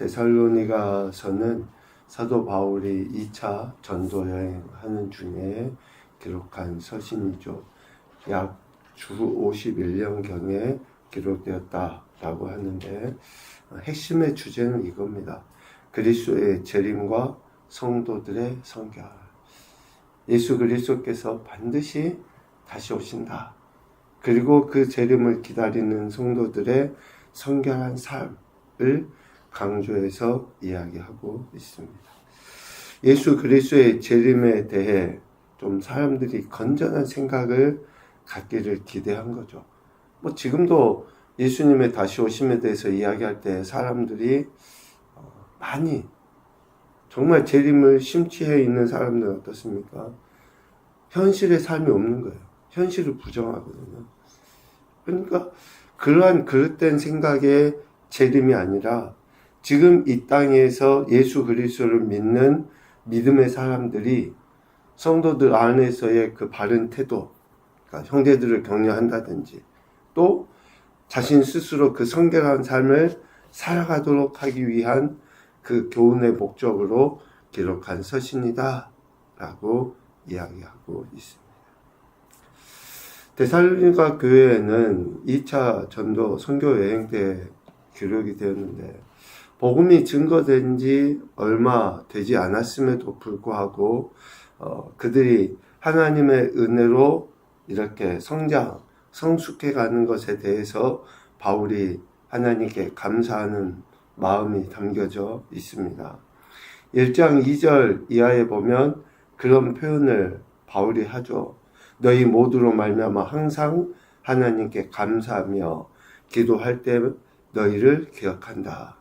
데살로니가서는 사도 바울이 2차 전도 여행하는 중에 기록한 서신이죠. 약 주 51년경에 기록되었다라고 하는데 핵심의 주제는 이겁니다. 그리스도의 재림과 성도들의 성결. 예수 그리스도께서 반드시 다시 오신다. 그리고 그 재림을 기다리는 성도들의 성결한 삶을 강조해서 이야기하고 있습니다. 예수 그리스도의 재림에 대해 좀 사람들이 건전한 생각을 갖기를 기대한 거죠. 뭐 지금도 예수님의 다시 오심에 대해서 이야기할 때 사람들이 어, 많이 정말 재림을 심취해 있는 사람들 어떻습니까? 현실의 삶이 없는 거예요. 현실을 부정하거든요. 그러니까 그러한 그릇된 생각의 재림이 아니라 지금 이 땅에서 예수 그리스도를 믿는 믿음의 사람들이 성도들 안에서의 그 바른 태도, 그러니까 형제들을 격려한다든지 또 자신 스스로 그 성결한 삶을 살아가도록 하기 위한 그 교훈의 목적으로 기록한 서신이다 라고 이야기하고 있습니다. 데살로니가 교회에는 2차 전도 선교 여행 때 기록이 되었는데 복음이 증거된 지 얼마 되지 않았음에도 불구하고 어, 그들이 하나님의 은혜로 이렇게 성장, 성숙해 가는 것에 대해서 바울이 하나님께 감사하는 마음이 담겨져 있습니다. 1장 2절 이하에 보면 그런 표현을 바울이 하죠. 너희 모두로 말미암아 항상 하나님께 감사하며 기도할 때 너희를 기억한다.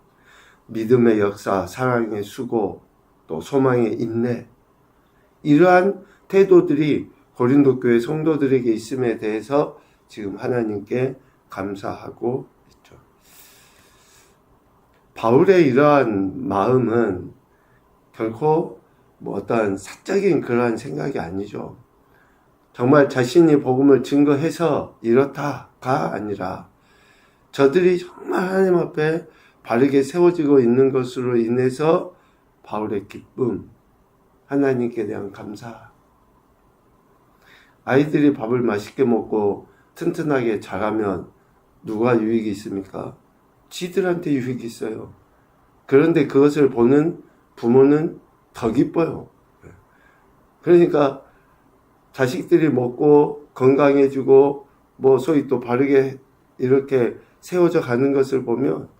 믿음의 역사, 사랑의 수고, 또 소망의 인내. 이러한 태도들이 고린도 교회 성도들에게 있음에 대해서 지금 하나님께 감사하고 있죠. 바울의 이러한 마음은 결코 뭐 어떤 사적인 그러한 생각이 아니죠. 정말 자신이 복음을 증거해서 이렇다가 아니라 저들이 정말 하나님 앞에 바르게 세워지고 있는 것으로 인해서 바울의 기쁨, 하나님께 대한 감사. 아이들이 밥을 맛있게 먹고 튼튼하게 자라면 누가 유익이 있습니까? 지들한테 유익이 있어요. 그런데 그것을 보는 부모는 더 기뻐요. 그러니까 자식들이 먹고 건강해지고 뭐 소위 또 바르게 이렇게 세워져 가는 것을 보면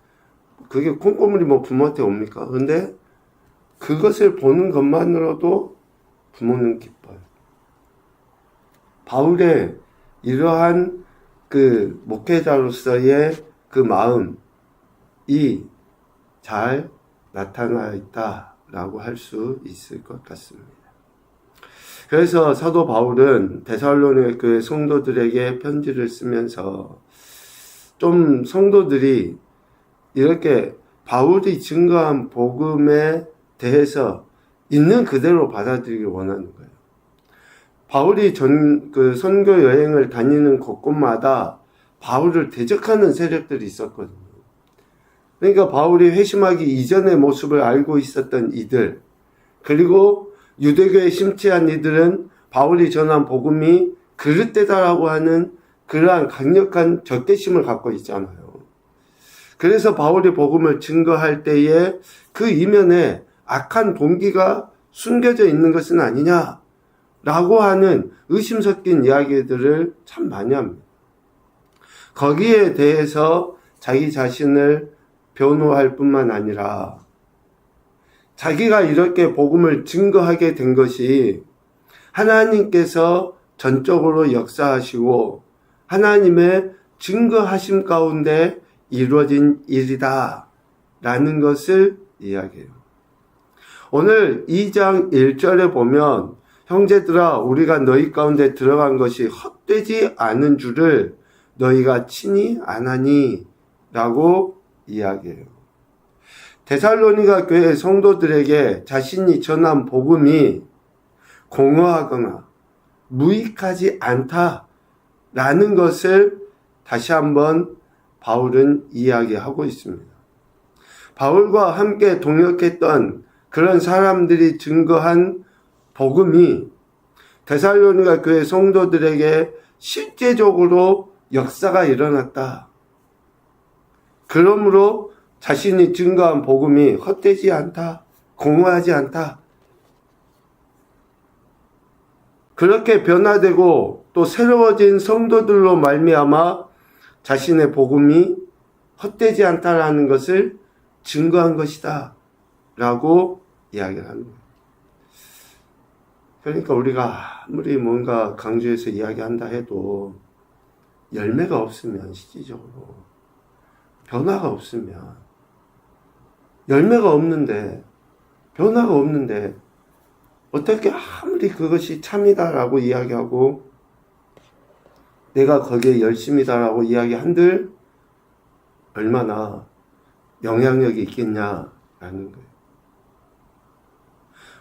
그게 콩고물이 뭐 부모한테 옵니까? 근데 그것을 보는 것만으로도 부모는 기뻐요. 바울의 이러한 그 목회자로서의 그 마음이 잘 나타나 있다라고 할 수 있을 것 같습니다. 그래서 사도 바울은 데살로니가 교회 성도들에게 편지를 쓰면서 좀 성도들이 이렇게 바울이 증거한 복음에 대해서 있는 그대로 받아들이길 원하는 거예요. 바울이 전, 그 선교 여행을 다니는 곳곳마다 바울을 대적하는 세력들이 있었거든요. 그러니까 바울이 회심하기 이전의 모습을 알고 있었던 이들, 그리고 유대교에 심취한 이들은 바울이 전한 복음이 그릇되다라고 하는 그러한 강력한 적개심을 갖고 있잖아요. 그래서 바울이 복음을 증거할 때에 그 이면에 악한 동기가 숨겨져 있는 것은 아니냐 라고 하는 의심 섞인 이야기들을 참 많이 합니다. 거기에 대해서 자기 자신을 변호할 뿐만 아니라 자기가 이렇게 복음을 증거하게 된 것이 하나님께서 전적으로 역사하시고 하나님의 증거하심 가운데 이루어진 일이다 라는 것을 이야기해요. 오늘 2장 1절에 보면 형제들아 우리가 너희 가운데 들어간 것이 헛되지 않은 줄을 너희가 친히 아나니 라고 이야기해요. 데살로니가 교회 성도들에게 자신이 전한 복음이 공허하거나 무익하지 않다라는 것을 다시 한번 바울은 이야기하고 있습니다. 바울과 함께 동역했던 그런 사람들이 증거한 복음이 데살로니가 교회 성도들에게 실제적으로 역사가 일어났다. 그러므로 자신이 증거한 복음이 헛되지 않다. 공허하지 않다. 그렇게 변화되고 또 새로워진 성도들로 말미암아 자신의 복음이 헛되지 않다라는 것을 증거한 것이다. 라고 이야기를 하는 거예요. 그러니까 우리가 아무리 뭔가 강조해서 이야기한다 해도 열매가 없으면 실질적으로 변화가 없으면 열매가 없는데 변화가 없는데 어떻게 아무리 그것이 참이다라고 이야기하고 내가 거기에 열심이다라고 이야기한들 얼마나 영향력이 있겠냐라는 거예요.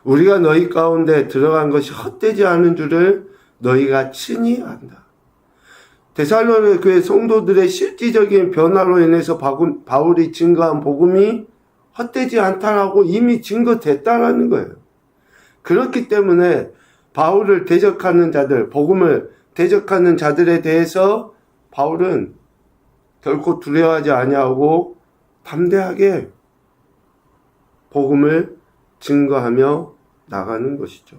우리가 너희 가운데 들어간 것이 헛되지 않은 줄을 너희가 친히 안다. 데살로니 교회 성도들의 실질적인 변화로 인해서 바울이 증거한 복음이 헛되지 않다라고 이미 증거됐다라는 거예요. 그렇기 때문에 바울을 대적하는 자들, 복음을 대적하는 자들에 대해서 바울은 결코 두려워하지 아니하고 담대하게 복음을 증거하며 나가는 것이죠.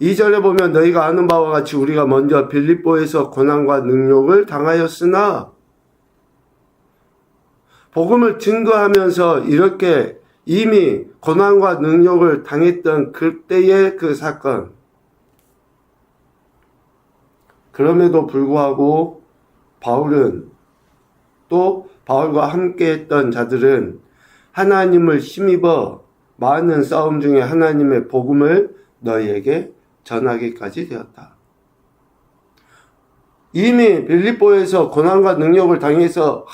2절에 보면 너희가 아는 바와 같이 우리가 먼저 빌립보에서 고난과 능력을 당하였으나 복음을 증거하면서 이렇게 이미 고난과 능력을 당했던 그때의 그 사건. 그럼에도 불구하고 바울은 또 바울과 함께 했던 자들은 하나님을 힘입어 많은 싸움 중에 하나님의 복음을 너희에게 전하기까지 되었다. 이미 빌립보에서 고난과 능력을 당해서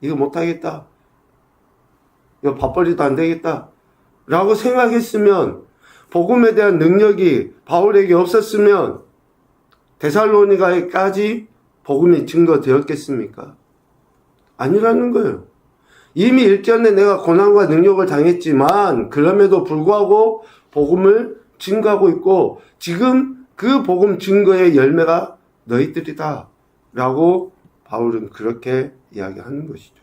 이거 못하겠다. 이거 밥벌이도 안 되겠다. 라고 생각했으면 복음에 대한 능력이 바울에게 없었으면 데살로니가에까지 복음이 증거되었겠습니까? 아니라는 거예요. 이미 일전에 내가 고난과 능력을 당했지만 그럼에도 불구하고 복음을 증거하고 있고 지금 그 복음 증거의 열매가 너희들이다. 라고 바울은 그렇게 이야기하는 것이죠.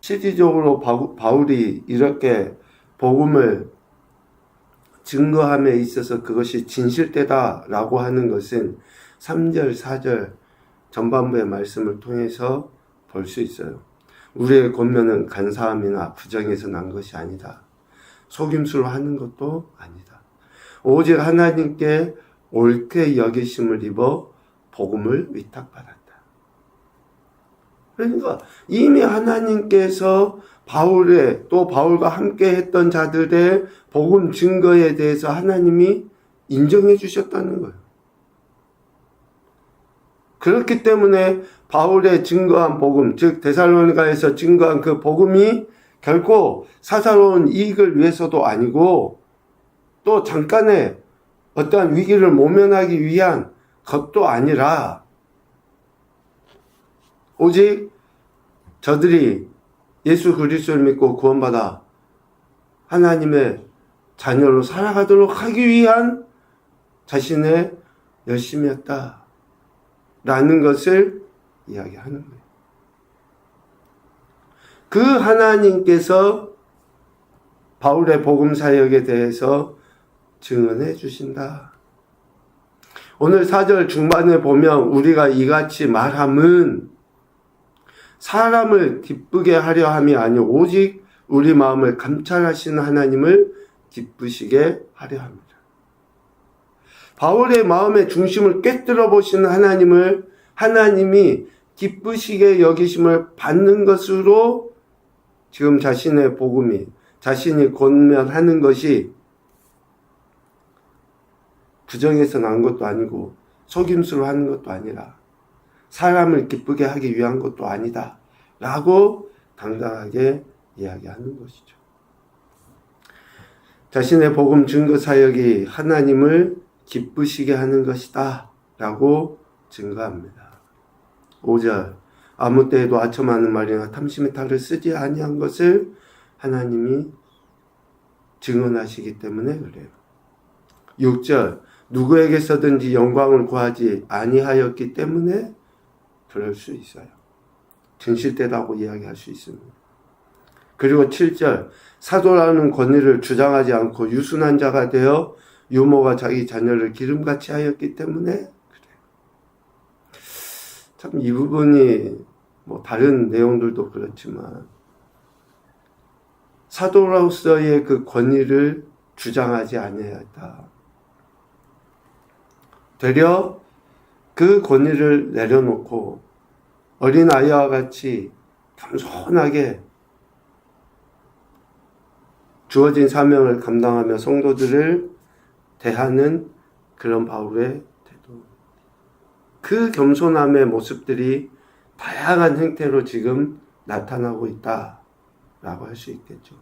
실질적으로 바울이 이렇게 복음을 증거함에 있어서 그것이 진실되다라고 하는 것은 3절, 4절 전반부의 말씀을 통해서 볼 수 있어요. 우리의 권면은 간사함이나 부정에서 난 것이 아니다. 속임수로 하는 것도 아니다. 오직 하나님께 옳게 여기심을 입어 복음을 위탁받았다. 그러니까 이미 하나님께서 바울의 또 바울과 함께 했던 자들의 복음 증거에 대해서 하나님이 인정해 주셨다는 거예요. 그렇기 때문에 바울의 증거한 복음, 즉 데살로니가에서 증거한 그 복음이 결코 사사로운 이익을 위해서도 아니고 또 잠깐의 어떠한 위기를 모면하기 위한 것도 아니라 오직 저들이 예수 그리스도를 믿고 구원받아 하나님의 자녀로 살아가도록 하기 위한 자신의 열심이었다. 라는 것을 이야기하는 거예요. 그 하나님께서 바울의 복음 사역에 대해서 증언해 주신다. 오늘 4절 중반에 보면 우리가 이같이 말함은 사람을 기쁘게 하려 함이 아니오 오직 우리 마음을 감찰하시는 하나님을 기쁘시게 하려 합니다. 바울의 마음의 중심을 꿰뚫어 보시는 하나님을 하나님이 기쁘시게 여기심을 받는 것으로 지금 자신의 복음이 자신이 권면하는 것이 부정에서 난 것도 아니고 속임수로 하는 것도 아니라 사람을 기쁘게 하기 위한 것도 아니다. 라고 당당하게 이야기하는 것이죠. 자신의 복음 증거 사역이 하나님을 기쁘시게 하는 것이다. 라고 증거합니다. 5절. 아무 때에도 아첨하는 말이나 탐심의 탈을 쓰지 아니한 것을 하나님이 증언하시기 때문에 그래요. 6절 누구에게서든지 영광을 구하지 아니하였기 때문에 그럴 수 있어요. 진실되다고 이야기할 수 있습니다. 그리고 7절 사도라는 권위를 주장하지 않고 유순한 자가 되어 유모가 자기 자녀를 기름같이 하였기 때문에 그래요. 참이 부분이 뭐 다른 내용들도 그렇지만 사도로서의 그 권위를 주장하지 아니하였다. 되려 그 권위를 내려놓고 어린 아이와 같이 겸손하게 주어진 사명을 감당하며 성도들을 대하는 그런 바울의 태도. 그 겸손함의 모습들이 다양한 형태로 지금 나타나고 있다 라고 할 수 있겠죠.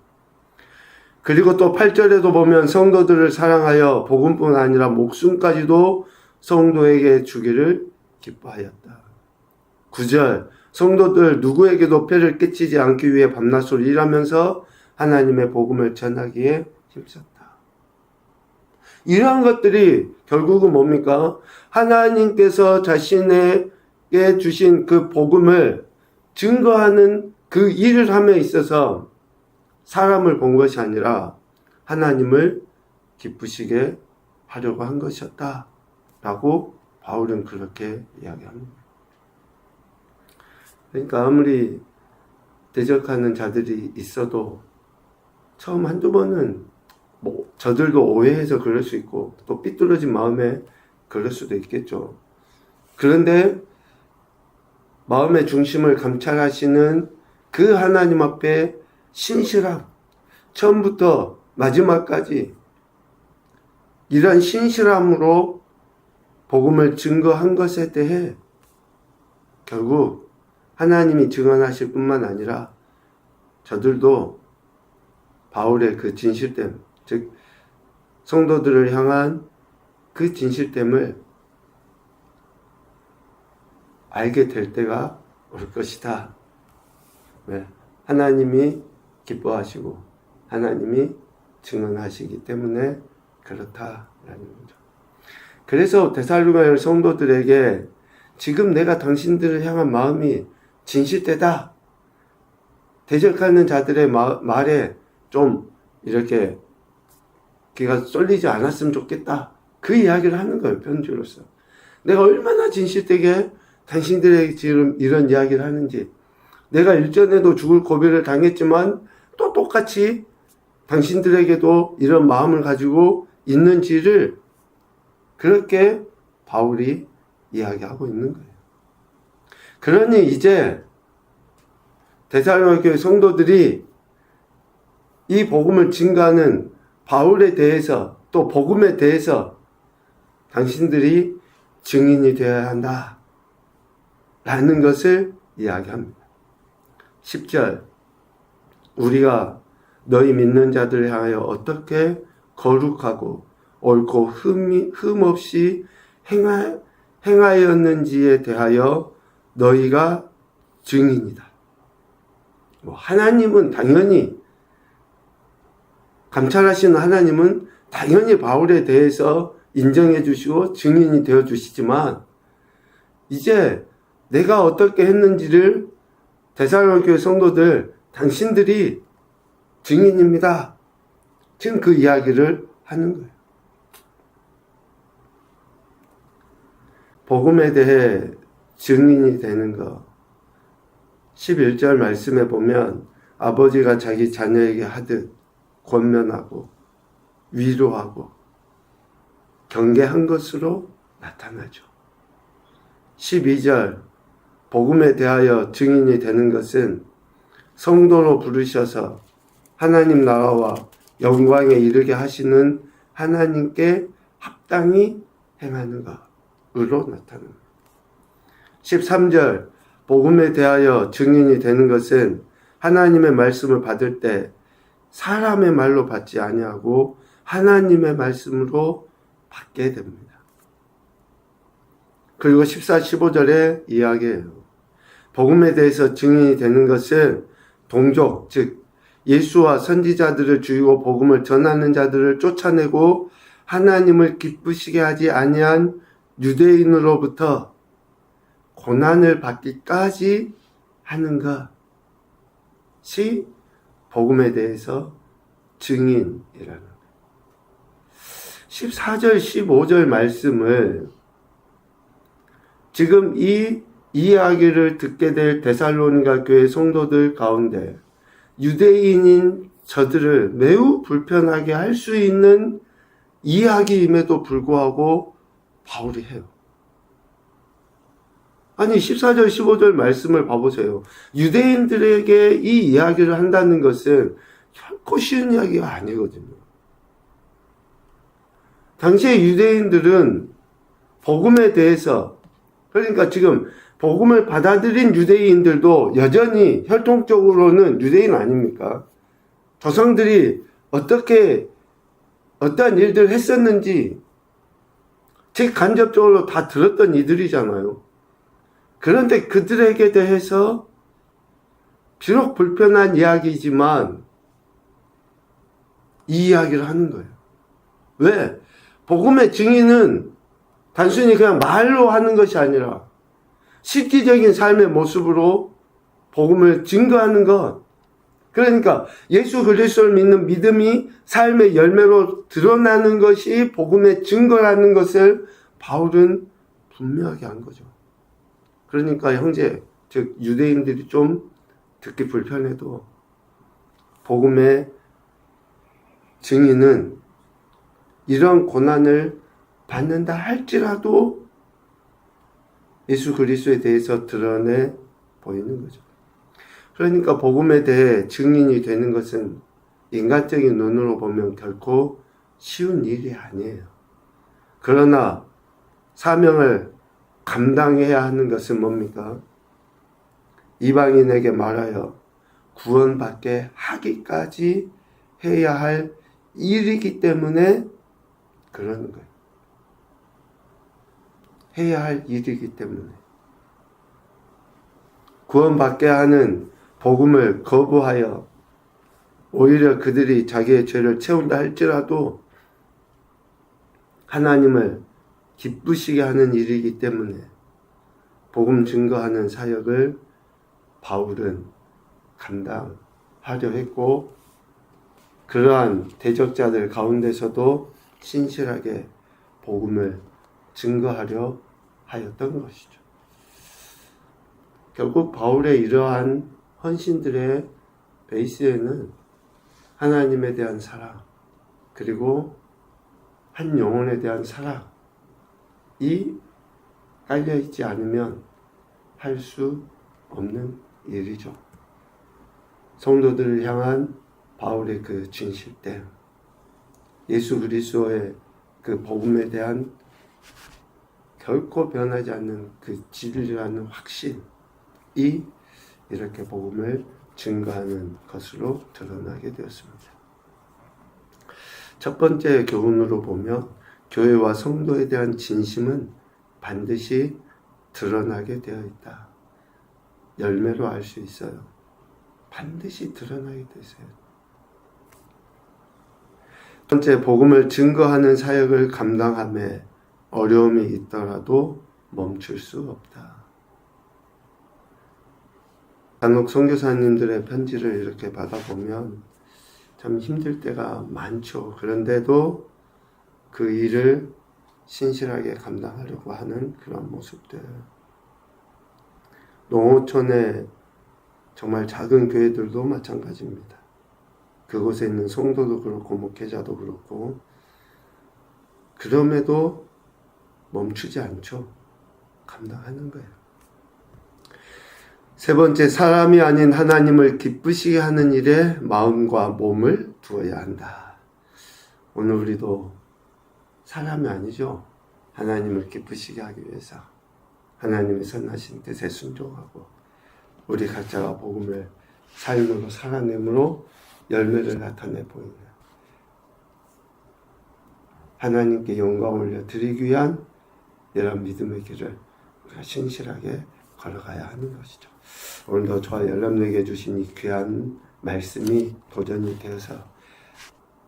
그리고 또 8절에도 보면 성도들을 사랑하여 복음뿐 아니라 목숨까지도 성도에게 주기를 기뻐하였다. 9절 성도들 누구에게도 폐를 끼치지 않기 위해 밤낮으로 일하면서 하나님의 복음을 전하기에 힘썼다. 이러한 것들이 결국은 뭡니까? 하나님께서 자신에게 주신 그 복음을 증거하는 그 일을 함에 있어서 사람을 본 것이 아니라 하나님을 기쁘시게 하려고 한 것이었다. 라고 바울은 그렇게 이야기합니다. 그러니까 아무리 대적하는 자들이 있어도 처음 한두 번은 뭐 저들도 오해해서 그럴 수 있고 또 삐뚤어진 마음에 그럴 수도 있겠죠. 그런데 마음의 중심을 감찰하시는 그 하나님 앞에 신실함, 처음부터 마지막까지 이런 신실함으로 복음을 증거한 것에 대해 결국 하나님이 증언하실 뿐만 아니라 저들도 바울의 그 진실됨, 즉 성도들을 향한 그 진실됨을 알게 될 때가 올 것이다. 왜? 하나님이 기뻐하시고 하나님이 증언하시기 때문에 그렇다라는 거죠. 그래서 데살로가의 성도들에게 지금 내가 당신들을 향한 마음이 진실되다. 대적하는 자들의 마, 말에 좀 이렇게 귀가 쏠리지 않았으면 좋겠다. 그 이야기를 하는 거예요, 편지로서. 내가 얼마나 진실되게 당신들에게 지금 이런 이야기를 하는지. 내가 일전에도 죽을 고비를 당했지만 또 똑같이 당신들에게도 이런 마음을 가지고 있는지를 그렇게 바울이 이야기하고 있는 거예요. 그러니 이제 대사로교회 성도들이 이 복음을 증가하는 바울에 대해서 또 복음에 대해서 당신들이 증인이 되어야 한다. 라는 것을 이야기합니다. 10절. 우리가 너희 믿는 자들을 향하여 어떻게 거룩하고 옳고 흠이, 흠 없이 행하, 행하였는지에 대하여 너희가 증인이다. 뭐 하나님은 당연히 감찰하시는 하나님은 당연히 바울에 대해서 인정해 주시고 증인이 되어 주시지만 이제 내가 어떻게 했는지를 대사로 교회 성도들 당신들이 증인입니다. 지금 그 이야기를 하는 거예요. 복음에 대해 증인이 되는 것. 11절 말씀에 보면 아버지가 자기 자녀에게 하듯 권면하고 위로하고 경계한 것으로 나타나죠. 12절 복음에 대하여 증인이 되는 것은 성도로 부르셔서 하나님 나라와 영광에 이르게 하시는 하나님께 합당히 행하는 것 으로 나타납니다. 13절 복음에 대하여 증인이 되는 것은 하나님의 말씀을 받을 때 사람의 말로 받지 아니하고 하나님의 말씀으로 받게 됩니다. 그리고 14, 15절에 이야기해요. 복음에 대해서 증인이 되는 것은 동족, 즉 예수와 선지자들을 죽이고 복음을 전하는 자들을 쫓아내고 하나님을 기쁘시게 하지 아니한 유대인으로부터 고난을 받기까지 하는 것이 복음에 대해서 증인이라는 거예요. 14절, 15절 말씀을 지금 이 이야기를 듣게 될 데살로니가 교회 성도들 가운데 유대인인 저들을 매우 불편하게 할 수 있는 이야기임에도 불구하고 바울이 해요. 아니 14절 15절 말씀을 봐보세요. 유대인들에게 이 이야기를 한다는 것은 결코 쉬운 이야기가 아니거든요. 당시에 유대인들은 복음에 대해서 그러니까 지금 복음을 받아들인 유대인들도 여전히 혈통적으로는 유대인 아닙니까? 조상들이 어떻게 어떠한 일들을 했었는지 제 간접적으로 다 들었던 이들이잖아요. 그런데 그들에게 대해서 비록 불편한 이야기지만 이 이야기를 하는 거예요. 왜? 복음의 증인은 단순히 그냥 말로 하는 것이 아니라 실기적인 삶의 모습으로 복음을 증거하는 것. 그러니까 예수 그리스도를 믿는 믿음이 삶의 열매로 드러나는 것이 복음의 증거라는 것을 바울은 분명하게 한 거죠. 그러니까 형제, 즉 유대인들이 좀 듣기 불편해도 복음의 증인은 이런 고난을 받는다 할지라도 예수 그리스도에 대해서 드러내 보이는 거죠. 그러니까 복음에 대해 증인이 되는 것은 인간적인 눈으로 보면 결코 쉬운 일이 아니에요. 그러나 사명을 감당해야 하는 것은 뭡니까? 이방인에게 말하여 구원받게 하기까지 해야 할 일이기 때문에 그러는 거예요. 해야 할 일이기 때문에. 구원받게 하는 복음을 거부하여 오히려 그들이 자기의 죄를 채운다 할지라도 하나님을 기쁘시게 하는 일이기 때문에 복음 증거하는 사역을 바울은 감당하려 했고 그러한 대적자들 가운데서도 신실하게 복음을 증거하려 하였던 것이죠. 결국 바울의 이러한 헌신들의 베이스에는 하나님에 대한 사랑, 그리고 한 영혼에 대한 사랑이 깔려있지 않으면 할 수 없는 일이죠. 성도들을 향한 바울의 그 진실됨, 예수 그리스도의 그 복음에 대한 결코 변하지 않는 그 진리라는 확신 이 이렇게 복음을 증거하는 것으로 드러나게 되었습니다. 첫 번째 교훈으로 보면 교회와 성도에 대한 진심은 반드시 드러나게 되어 있다. 열매로 알 수 있어요. 반드시 드러나게 되세요. 번째, 복음을 증거하는 사역을 감당함에 어려움이 있더라도 멈출 수 없다. 간혹 선교사님들의 편지를 이렇게 받아보면 참 힘들 때가 많죠. 그런데도 그 일을 신실하게 감당하려고 하는 그런 모습들. 농어촌의 정말 작은 교회들도 마찬가지입니다. 그곳에 있는 성도도 그렇고 목회자도 그렇고 그럼에도 멈추지 않죠. 감당하는 거예요. 세 번째, 사람이 아닌 하나님을 기쁘시게 하는 일에 마음과 몸을 두어야 한다. 오늘 우리도 사람이 아니죠. 하나님을 기쁘시게 하기 위해서 하나님의 선하신 뜻에 순종하고 우리 각자가 복음을 삶으로 살아내므로 열매를 나타내 보이는 하나님께 영광 올려 드리기 위한 이런 믿음의 길을 우리가 신실하게 걸어가야 하는 것이죠. 오늘도 저와 연락내게 주신 이 귀한 말씀이 도전이 되어서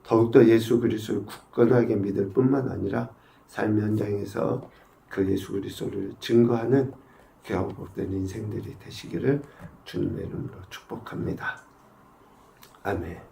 더욱더 예수 그리스도를 굳건하게 믿을 뿐만 아니라 삶 현장에서 그 예수 그리스도를 증거하는 귀하고 복된 인생들이 되시기를 주님의 이름으로 축복합니다. 아멘.